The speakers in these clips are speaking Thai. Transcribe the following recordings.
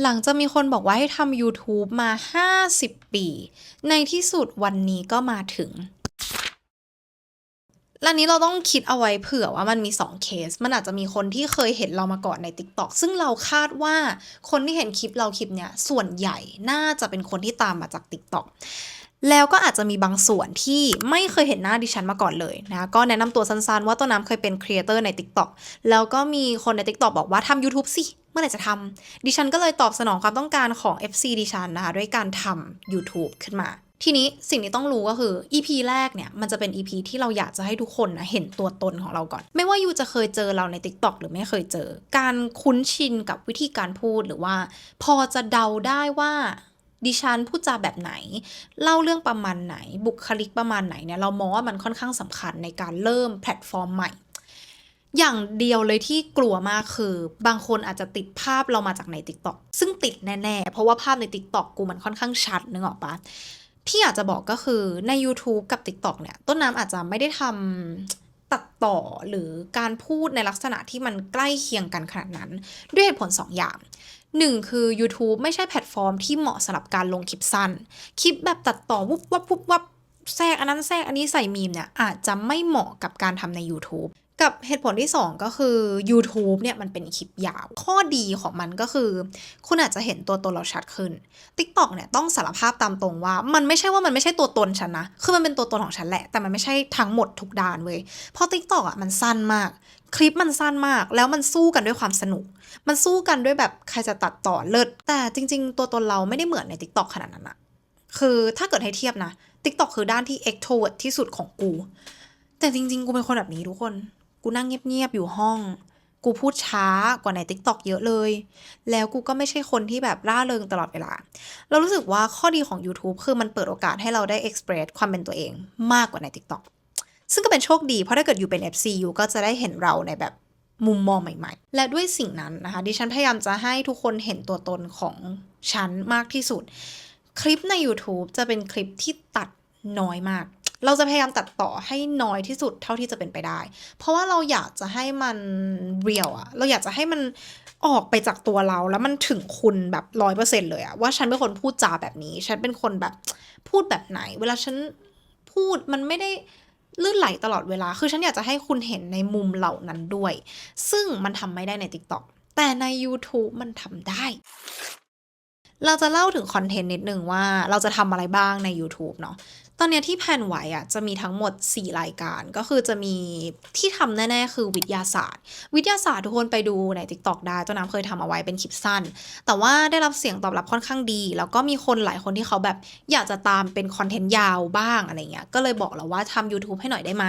หลังจากมีคนบอกว่าให้ทำ YouTube มา 50 ปี ในที่สุดวันนี้ก็มาถึงและนี้เราต้องคิดเอาไว้เผื่อว่ามันมี 2 เคส มันอาจจะมีคนที่เคยเห็นเรามาก่อนใน TikTok ซึ่งเราคาดว่าคนที่เห็นคลิปเราคลิปเนี้ยส่วนใหญ่น่าจะเป็นคนที่ตามมาจาก TikTok แล้วก็อาจจะมีบางส่วนที่ไม่เคยเห็นหน้าดิฉันมาก่อนเลยนะก็แนะนำตัวสั้นๆ ว่าต้นน้ำเคยเป็นครีเอเตอร์ใน TikTok แล้วก็มีคนใน TikTok บอกว่าทำ YouTube สิ เมื่อไหร่จะทำดิฉันก็เลยตอบสนองความต้องการของ FC ดิฉันนะคะด้วยการทำ YouTube ขึ้นมา ทีนี้สิ่งที่ต้องรู้ก็คือ EP แรกเนี่ย มันจะเป็น EP ที่เราอยากจะให้ทุกคนนะเห็นตัวตนของเราก่อน ไม่ว่ายูจะเคยเจอเราใน TikTok หรือไม่เคยเจอ การคุ้นชินกับวิธีการพูดหรือว่า พอจะเดาได้ว่าดิฉันพูดจาแบบไหน เล่าเรื่องประมาณไหน บุคลิกประมาณไหนเนี่ยเรามองว่ามันค่อนข้างสำคัญในการเริ่มแพลตฟอร์มใหม่ อย่างเดียวเลยที่กลัวมากคือบางคนอาจจะติดภาพเรามาจากใน TikTok ซึ่งติดแน่ๆ เพราะว่าภาพใน TikTok กูมันค่อนข้างชัดนึกออกปะที่อยากจะบอกก็คือใน YouTube กับ TikTok เนี่ย ต้นน้ำอาจจะไม่ได้ทำตัดต่อหรือการพูดในลักษณะที่มันใกล้เคียงกันขนาดนั้น ด้วยเหตุผล 2 อย่างหนึ่งคือ YouTube ไม่ใช่แพลตฟอร์มที่เหมาะสำหรับการลงคลิปสั้น คลิปแบบตัดต่อวุบวับวุบวับแทรกอันนั้นแทรกอันนี้ใส่มีมเนี่ย อาจจะไม่เหมาะกับการทำใน YouTube กับเหตุผลที่ 2 ก็คือ YouTube เนี่ยมันเป็นคลิปยาว ข้อดีของมันก็คือ คุณอาจจะเห็นตัวตนเราชัดขึ้น TikTok เนี่ยต้องสารภาพตามตรงว่า มันไม่ใช่ว่ามันไม่ใช่ตัวตนฉันนะ คือมันเป็นตัวตนของฉันแหละ แต่มันไม่ใช่ทั้งหมดทุกด้านเว้ย เพราะ TikTok อะมันสั้นมาก คลิปมันสั้นมาก แล้วมันสู้กันด้วยความสนุก มันสู้กันด้วยแบบใครจะตัดต่อเลิศ แต่จริง ๆ ตัวตนเราไม่ได้เหมือนใน TikTok ขนาดนั้นอะคือถ้าเกิดให้เทียบนะ TikTok คือด้านที่ extrovert ที่สุดของกู แต่จริง ๆ กูเป็นคนแบบนี้ทุกคน กูนั่งเงียบๆอยู่ห้อง กูพูดช้ากว่าใน TikTok เยอะเลย แล้วกูก็ไม่ใช่คนที่แบบร่าเริงตลอดเวลา เรารู้สึกว่าข้อดีของ YouTube คือมันเปิดโอกาสให้เราได้ express ความเป็นตัวเองมากกว่าใน TikTok ซึ่งก็เป็นโชคดี เพราะถ้าเกิดอยู่เป็น FC อยู่ก็จะได้เห็นเราในแบบมุมมองใหม่ ๆ และด้วยสิ่งนั้นนะคะ ดิฉันพยายามจะให้ทุกคนเห็นตัวตนของฉันมากที่สุด คลิปใน YouTube จะเป็นคลิปที่ตัดน้อยมาก เราจะพยายามตัดต่อให้น้อยที่สุดเท่าที่จะเป็นไปได้ เพราะว่าเราอยากจะให้มันเรียลอะเราอยากจะให้มันออกไปจากตัวเราแล้วมันถึงคุณแบบร้อยเปอร์เซ็นเลยอะว่าฉันเป็นคนพูดจาแบบนี้ ฉันเป็นคนแบบพูดแบบไหน เวลาฉันพูดมันไม่ได้ลื่นไหลตลอดเวลา คือฉันอยากจะให้คุณเห็นในมุมเหล่านั้นด้วย ซึ่งมันทำไม่ได้ใน TikTok แต่ใน YouTube มันทำได้ เราจะเล่าถึงคอนเทนต์นิดนึงว่าเราจะทำอะไรบ้างใน YouTube เนาะ อนนี้ที่แพลนไว้อะจะมีทั้งหมด 4 รายการก็คือจะมีที่ทำแน่ ๆ คือวิทยาศาสตร์ วิทยาศาสตร์ทุกคนไปดูใน TikTok ได้เจ้าน้ำเคยทำเอาไว้เป็นคลิปสั้น แต่ว่าได้รับเสียงตอบรับค่อนข้างดี แล้วก็มีคนหลายคนที่เขาแบบอยากจะตามเป็นคอนเทนต์ยาวบ้างอะไรเงี้ยก็เลยบอกเราว่าทำ YouTube ให้หน่อยได้ไหม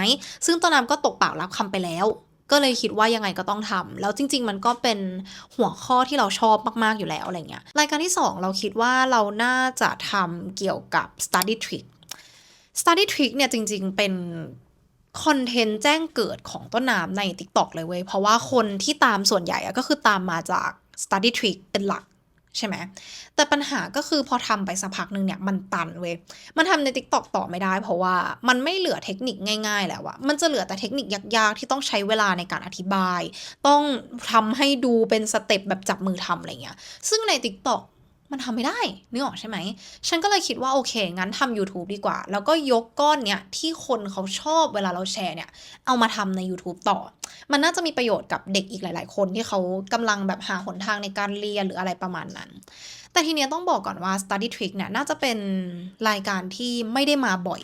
ซึ่งตอนน้ำก็ตกปากรับคำไปแล้วก็เลยคิดว่ายังไงก็ต้องทำแล้วจริง ๆ มันก็เป็นหัวข้อที่เราชอบมาก ๆ อยู่แล้วอะไรเงี้ย รายการที่ 2 เราคิดว่าเราน่าจะทำเกี่ยวกับ study trick study trick เนี่ยจริงๆ เป็นคอนเทนต์แจ้งเกิดของต้นน้ำใน TikTok เลยเว้ย เพราะว่าคนที่ตามส่วนใหญ่อะก็คือตามมาจาก study trick เป็นหลักใช่ไหม แต่ปัญหาก็คือพอทำไปสักพักหนึ่งเนี่ย มันตันเว้ย มันทำใน TikTok ต่อไม่ได้ เพราะว่ามันไม่เหลือเทคนิคง่ายๆแล้วอะมันจะเหลือแต่เทคนิคยากๆ ที่ต้องใช้เวลาในการอธิบาย ต้องทำให้ดูเป็นสเต็ปแบบจับมือทำอะไรเงี้ย ซึ่งใน TikTok มันทำไม่ได้นึกออกใช่ไหม ฉันก็เลยคิดว่าโอเค งั้นทำ YouTube ดีกว่า แล้วก็ยกก้อนเนี้ยที่คนเขาชอบเวลาเราแชร์เนี่ย เอามาทำใน YouTube ต่อ มันน่าจะมีประโยชน์กับเด็กอีกหลาย ๆ คนที่เขากำลังแบบหาหนทางในการเรียนหรืออะไรประมาณนั้น แต่ทีเนี้ยต้องบอกก่อนว่า Study Trick เนี่ยน่าจะเป็นรายการที่ไม่ได้มาบ่อย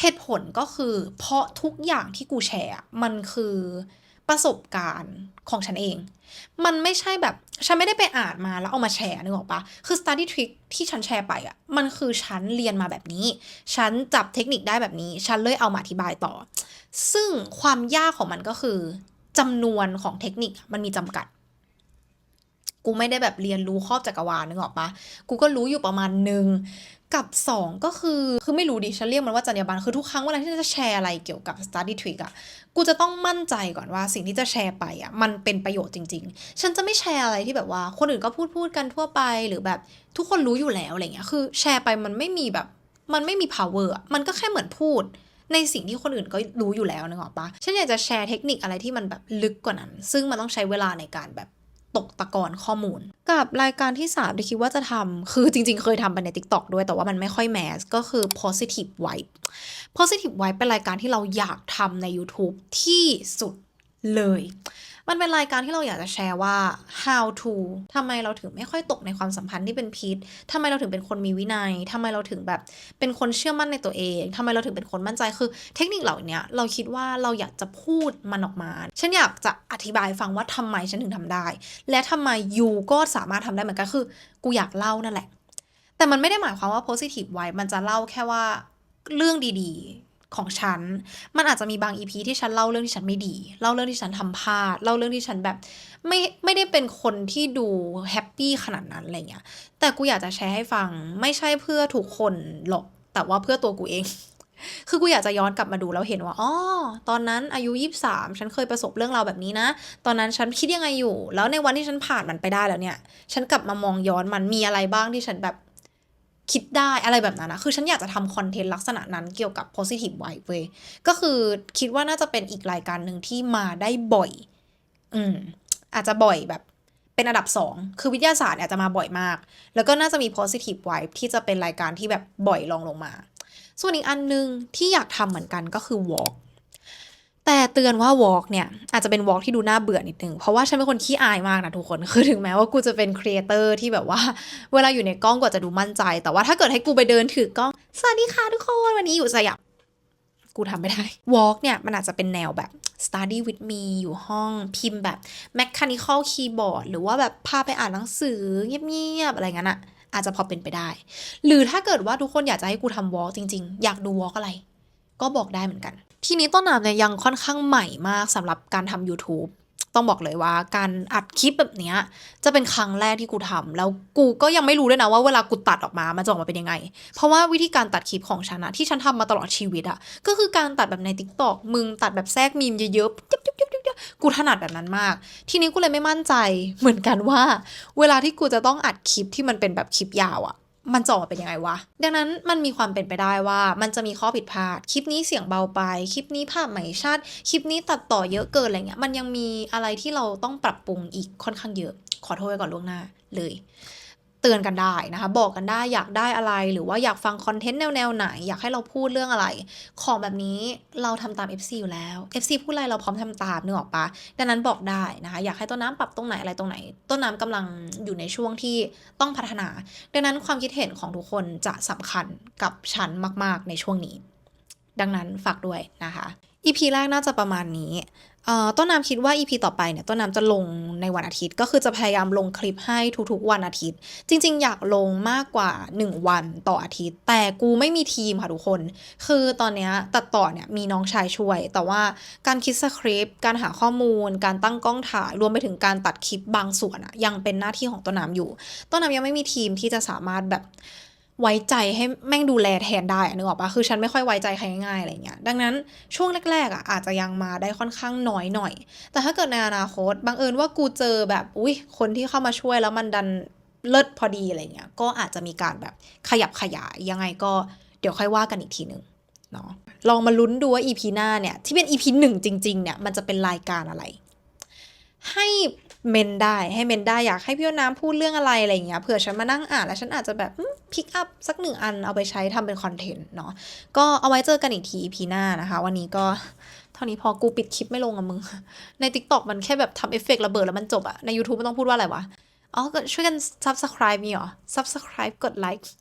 เหตุผลก็คือ เพราะทุกอย่างที่กูแชร์มันคือ ประสบการณ์ของฉันเอง มันไม่ใช่แบบ ฉันไม่ได้ไปอ่านมาแล้วเอามาแชร์นึกออกปะคือ study trick ที่ฉันแชร์ไปอะมันคือฉันเรียนมาแบบนี้ ฉันจับเทคนิคได้แบบนี้ ฉันเลยเอามาอธิบายต่อ ซึ่งความยากของมันก็คือจำนวนของเทคนิคมันมีจำกัด กูไม่ได้แบบเรียนรู้ครอบจักรวาลนึกออกปะกูก็รู้อยู่ประมาณหนึ่งกับ 2 ก็คือ คือไม่รู้ดิฉันเรียกมันว่าจรรยาบรรณคือทุกครั้งเวลาที่จะแชร์อะไรเกี่ยวกับ study trick อะกูจะต้องมั่นใจก่อนว่าสิ่งที่จะแชร์ไปอะมันเป็นประโยชน์จริง ๆ ฉันจะไม่แชร์อะไรที่แบบว่าคนอื่นก็พูดพูดกันทั่วไปหรือแบบทุกคนรู้อยู่แล้วอะไรเงี้ยคือแชร์ไปมันไม่มีแบบ มันไม่มี power มันก็แค่เหมือนพูด ในสิ่งที่คนอื่นก็รู้อยู่แล้วนึกออกปะฉันอยากจะแชร์เทคนิคอะไรที่มันแบบลึกกว่านั้น ซึ่งมันต้องใช้เวลาในการแบบ ตกตะกอนข้อมูล กับรายการที่3ที่คิดว่าจะทำคือจริงๆ เคยทำไปใน TikTok ด้วยแต่ว่ามันไม่ค่อยแมสก็คือ positive vibe positive vibe เป็นรายการที่เราอยากทำใน YouTube ที่สุดเลย มันเป็นรายการที่เราอยากจะแชร์ว่า how to ทำไมเราถึงไม่ค่อยตกในความสัมพันธ์ที่เป็นพิษทำไมเราถึงเป็นคนมีวินัยทำไมเราถึงแบบเป็นคนเชื่อมั่นในตัวเองทำไมเราถึงเป็นคนมั่นใจ คือ เทคนิคเหล่านี้เราคิดว่าเราอยากจะพูดมันออกมา ฉันอยากจะ ธิบายฟังว่าทำไมฉันถึงทำได้ และทำไมยูก็สามารถทำได้เหมือนกันคือ กูอยากเล่านั่นแหละ แต่มันไม่ได้หมายความว่า positive vibe มันจะเล่าแค่ว่าเรื่องดีๆของฉัน มันอาจจะมีบางอีพีที่ฉันเล่าเรื่องที่ฉันไม่ดี เล่าเรื่องที่ฉันทำพลาด เล่าเรื่องที่ฉันแบบ ไม่ไม่ได้เป็นคนที่ดูแฮปปี้ขนาดนั้นอะไรเงี้ย แต่กูอยากจะแชร์ให้ฟังไม่ใช่เพื่อทุกคนหรอก แต่ว่าเพื่อตัวกูเอง คือกูอยากจะย้อนกลับมาดูแล้วเห็นว่าอ๋อตอนนั้นอายุ 23 ฉันเคยประสบเรื่องราวแบบนี้นะ ตอนนั้นฉันคิดยังไงอยู่ แล้วในวันที่ฉันผ่านมันไปได้แล้วเนี่ย ฉันกลับมามองย้อนมันมีอะไรบ้างที่ฉันแบบคิดได้อะไรแบบนั้นนะคือฉันอยากจะทำคอนเทนต์ลักษณะนั้นเกี่ยวกับ positive vibe เว้ยก็คือคิดว่าน่าจะเป็นอีกรายการหนึ่งที่มาได้บ่อย อืม อาจจะบ่อยแบบเป็นอันดับสองคือวิทยาศาสตร์เนี่ยจะมาบ่อยมาก แล้วก็น่าจะมี positive vibe ที่จะเป็นรายการที่แบบบ่อยลองลงมา ส่วนอีกอันนึงที่อยากทำเหมือนกันก็คือ walk แต่เตือนว่า walk เนี่ยอาจจะเป็น walk ที่ดูน่าเบื่อนิดนึง เพราะว่าฉันเป็นคนขี้อายมากนะทุกคน คือถึงแม้ว่ากูจะเป็นครีเอเตอร์ที่แบบว่า เวลาอยู่ในกล้องก็จะดูมั่นใจ แต่ว่าถ้าเกิดให้กูไปเดินถือกล้อง สวัสดีค่ะทุกคนวันนี้อยู่สยามกูทำไม่ได้ walk เนี่ยมันอาจจะเป็นแนวแบบ study with me อยู่ห้องพิมพ์แบบ mechanical keyboard หรือว่าแบบพาไปอ่านหนังสือเงียบๆอะไรเงี้ยอะ อาจจะพอเป็นไปได้ หรือถ้าเกิดว่าทุกคนอยากจะให้กูทำวอล์กจริง ๆ อยากดูวอล์กอะไร ก็บอกได้เหมือนกัน ทีนี้ต้นน้ำเนี่ยยังค่อนข้างใหม่มากสำหรับการทำ YouTube ต้องบอกเลยว่า การอัดคลิปแบบเนี้ย จะเป็นครั้งแรกที่กูทำแล้วกูก็ยังไม่รู้ด้วยนะว่าเวลากูตัดออกมามันจะออกมาเป็นยังไง เพราะว่าวิธีการตัดคลิปของฉันอะที่ฉันทำมาตลอดชีวิตอะก็คือการตัดแบบใน t ิ k t o k มึงตัดแบบแทรกมีมเยอะๆจุ๊บกูถนัดแบบนั้นมาก ทีนี้กูเลยไม่มั่นใจเหมือนกันว่า เวลาที่กูจะต้องอัดคลิปที่มันเป็นแบบคลิปยาวอะ มันจะออกมาเป็นยังไงวะ ดังนั้นมันมีความเป็นไปได้ว่า มันจะมีข้อผิดพลาด คลิปนี้เสียงเบาไป คลิปนี้ภาพไม่ชัด คลิปนี้ตัดต่อเยอะเกินอะไรเงี้ย มันยังมีอะไรที่เราต้องปรับปรุงอีกค่อนข้างเยอะ ขอโทษไว้ก่อนล่วงหน้าเลย ตือนกันได้นะคะ บอกกันได้อยากได้อะไรหรือว่าอยากฟังคอนเทนต์แนวแนวไหน อยากให้เราพูดเรื่องอะไร ของแบบนี้เราทำตาม FC อยู่แล้ว FC พูดอะไรเราพร้อมทำตามนึกออกปะดังนั้นบอกได้นะคะ อยากให้ต้นน้ำปรับตรงไหนอะไรตรงไหน ต้นน้ำกำลังอยู่ในช่วงที่ต้องพัฒนา ดังนั้นความคิดเห็นของทุกคนจะสำคัญกับฉันมาก ๆ ในช่วงนี้ ดังนั้นฝากด้วยนะคะ EP แรกน่าจะประมาณนี้ ต้นน้ำคิดว่า EP ต่อไปเนี่ยต้นน้ำจะลงในวันอาทิตย์ ก็คือจะพยายามลงคลิปให้ทุกๆ วันอาทิตย์ จริง ๆ อยากลงมากกว่า 1 วันต่ออาทิตย์ แต่กูไม่มีทีมค่ะทุกคน คือตอนเนี้ยตัดต่อเนี่ยมีน้องชายช่วย แต่ว่าการคิดสคริปต์การหาข้อมูล การตั้งกล้องถ่ายรวมไปถึงการตัดคลิปบางส่วนอะยังเป็นหน้าที่ของต้นน้ำอยู่ ต้นน้ำยังไม่มีทีมที่จะสามารถแบบ ไว้ใจให้แม่งดูแลแทนได้อะนึกออกปะคือฉันไม่ค่อยไว้ใจใครง่ายๆอะไรเงี้ยดังนั้นช่วงแรกๆอะอาจจะยังมาได้ค่อนข้างน้อยหน่อย แต่ถ้าเกิดในอนาคตบังเอิญว่ากูเจอแบบอุ้ยคนที่เข้ามาช่วยแล้วมันดันเลิศพอดีอะไรเงี้ยก็อาจจะมีการแบบขยับขยายยังไงก็เดี๋ยวค่อยว่ากันอีกทีหนึ่งเนาะลองมาลุ้นดูว่า EP หน้าเนี่ยที่เป็น EP หนึ่งจริงๆเนี่ยมันจะเป็นรายการอะไร ให้ เมนได้ให้เมนได้อยากให้พี่น้ำพูดเรื่องอะไรอะไรอย่างเงี้ยเผื่อฉันมานั่งอ่านแล้วฉันอาจจะแบบพิกอัพสักหนึ่งอันเอาไปใช้ทำเป็นคอนเทนต์เนาะก็เอาไว้เจอกันอีกที EP หน้านะคะ วันนี้ก็เท่านี้พอกูปิดคลิปไม่ลงอะมึง ใน TikTok มันแค่แบบทำเอฟเฟกระเบิดแล้วมันจบอะใน YouTube มันต้องพูดว่าอะไรวะอ๋อก็ช่วยกัน subscribe มีเหรอ subscribe กดไลค์